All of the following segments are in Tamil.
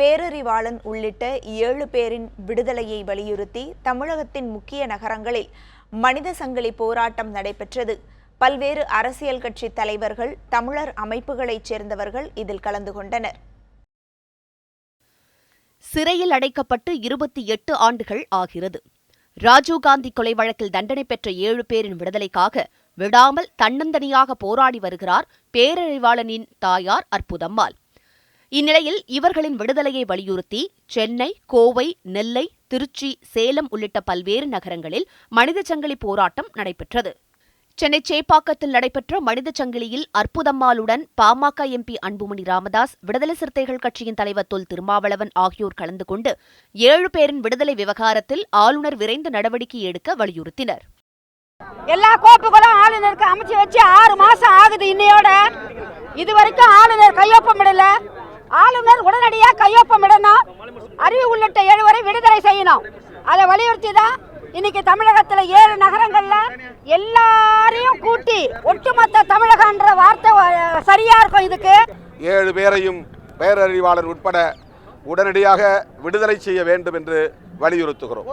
பேரறிவாளன் உள்ளிட்ட ஏழு பேரின் விடுதலையை வலியுறுத்தி தமிழகத்தின் முக்கிய நகரங்களில் மனித சங்கிலி போராட்டம் நடைபெற்றது. பல்வேறு அரசியல் கட்சி தலைவர்கள் தமிழர் அமைப்புகளைச் சேர்ந்தவர்கள் இதில் கலந்து கொண்டனர். சிறையில் அடைக்கப்பட்டு இருபத்தி எட்டு ஆண்டுகள் ஆகிறது. ராஜீவ்காந்தி கொலை வழக்கில் தண்டனை பெற்ற ஏழு பேரின் விடுதலைக்காக விடாமல் தன்னந்தனியாக போராடி வருகிறார் பேரறிவாளனின் தாயார் அற்புதம்மாள். இந்நிலையில் இவர்களின் விடுதலையை வலியுறுத்தி சென்னை கோவை நெல்லை திருச்சி சேலம் உள்ளிட்ட பல்வேறு நகரங்களில் மனித சங்கிலி போராட்டம் நடைபெற்றது. சென்னை சேப்பாக்கத்தில் நடைபெற்ற மனித சங்கிலியில் அற்புதம்மாளுடன் பாமக எம்பி அன்புமணி ராமதாஸ் விடுதலை சிறுத்தைகள் கட்சியின் தலைவர் தொல் திருமாவளவன் ஆகியோர் கலந்து கொண்டு ஏழு பேரின் விடுதலை விவகாரத்தில் ஆளுநர் விரைந்து நடவடிக்கை எடுக்க வலியுறுத்தினர். எல்லா கோப்புகளும் ஆளுநருக்கு அமைச்சு வச்சு ஆறு மாசம் ஆகுது இன்னையோட. இது வரைக்கும் ஆளுநர் கையொப்பமிடல. ஆளுநர் உடனடியாக கையொப்பமிடணும் அறிவு உள்ளிட்ட எழுவரை விடுதலை செய்யணும். அதை வலியுறுத்தி தான் இன்னைக்கு தமிழகத்துல ஏழு நகரங்கள்ல எல்லாரையும் கூட்டி ஒட்டுமொத்த தமிழகன்ற வார்த்தை சரியா இருக்கும் இதுக்கு? ஏழு பேரையும் பேரறிவாளர் உட்பட உடனடியாக விடுதலை செய்ய வேண்டும் என்று வலியுறுத்துகிறோம்.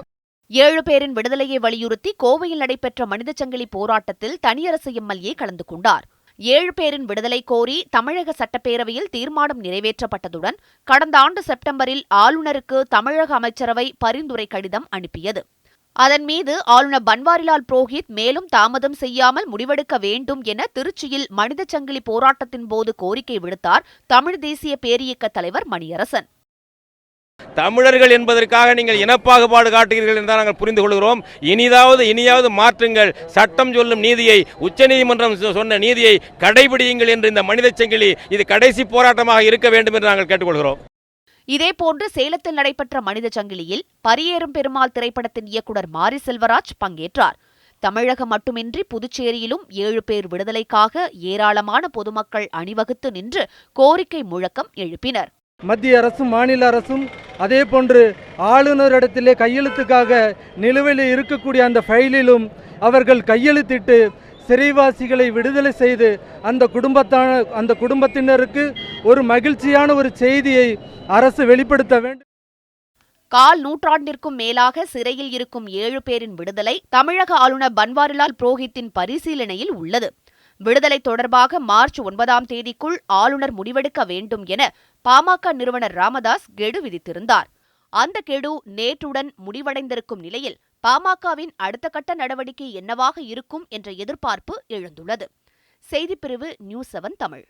ஏழு பேரின் விடுதலையை வலியுறுத்தி கோவையில் நடைபெற்ற மனித சங்கிலி போராட்டத்தில் தனியரசு எம்எல்ஏ கலந்து கொண்டார். ஏழு பேரின் விடுதலை கோரி தமிழக சட்டப்பேரவையில் தீர்மானம் நிறைவேற்றப்பட்டதுடன் கடந்த ஆண்டு செப்டம்பரில் ஆளுநருக்கு தமிழக அமைச்சரவை பரிந்துரை கடிதம் அனுப்பியது. அதன் மீது ஆளுநர் பன்வாரிலால் புரோஹித் மேலும் தாமதம் செய்யாமல் முடிவெடுக்க வேண்டும் என திருச்சியில் மனித சங்கிலி போராட்டத்தின் போது கோரிக்கை விடுத்தார் தமிழ் தேசிய பேரியக்க தலைவர் மணியரசன். தமிழர்கள் என்பதற்காக நீங்கள் இனப்பாகுபாடு காட்டுகிறீர்கள் என்றால் நாங்கள் புரிந்து கொள்கிறோம் இனிதாவது இனியாவது மாற்றுங்கள். சட்டம் சொல்லும் நீதியை உச்சநீதிமன்றம் சொ- சொன்ன நீதியை கடைபிடியுங்கள் என்று இந்த மனித சங்கிலி இது கடைசி போராட்டமாக இருக்க வேண்டும் என்று நாங்கள் கேட்டுக்கொள்கிறோம். இதேபோன்று சேலத்தில் நடைபெற்ற மனித சங்கிலியில் பரியேறும் பெருமாள் திரைப்படத்தின் இயக்குனர் மாரி செல்வராஜ் பங்கேற்றார். தமிழகம் மட்டுமின்றி புதுச்சேரியிலும் ஏழு பேர் விடுதலைக்காக ஏராளமான பொதுமக்கள் அணிவகுத்து நின்று கோரிக்கை முழக்கம் எழுப்பினர். மத்திய அரசும் மாநில அரசும் அதே போன்று ஆளுநரிடத்திலே கையெழுத்துக்காக நிலுவையில் இருக்கக்கூடிய அந்த ஃபைலிலும் அவர்கள் கையெழுத்திட்டு சிறைவாசிகளை விடுதலை செய்து அந்த குடும்பத்தான அந்த குடும்பத்தினருக்கு ஒரு மகிழ்ச்சியான ஒரு செய்தியை அரசு வெளிப்படுத்த வேண்டும். கால் நூற்றாண்டிற்கும் மேலாக சிறையில் இருக்கும் ஏழு பேரின் விடுதலை தமிழக ஆளுநர் பன்வாரிலால் புரோஹித்தின் பரிசீலனையில் உள்ளது. விடுதலை தொடர்பாக மார்ச் ஒன்பதாம் தேதிக்குள் ஆளுநர் முடிவெடுக்க வேண்டும் என பாமக நிறுவனர் ராமதாஸ் கெடு விதித்திருந்தார். அந்த கெடு நேற்றுடன் முடிவடைந்திருக்கும் நிலையில் பாமகவின் அடுத்த கட்ட நடவடிக்கை என்னவாக இருக்கும் என்ற எதிர்பார்ப்பு எழுந்துள்ளது. செய்திப்பிரிவு நியூஸ் செவன் தமிழ்.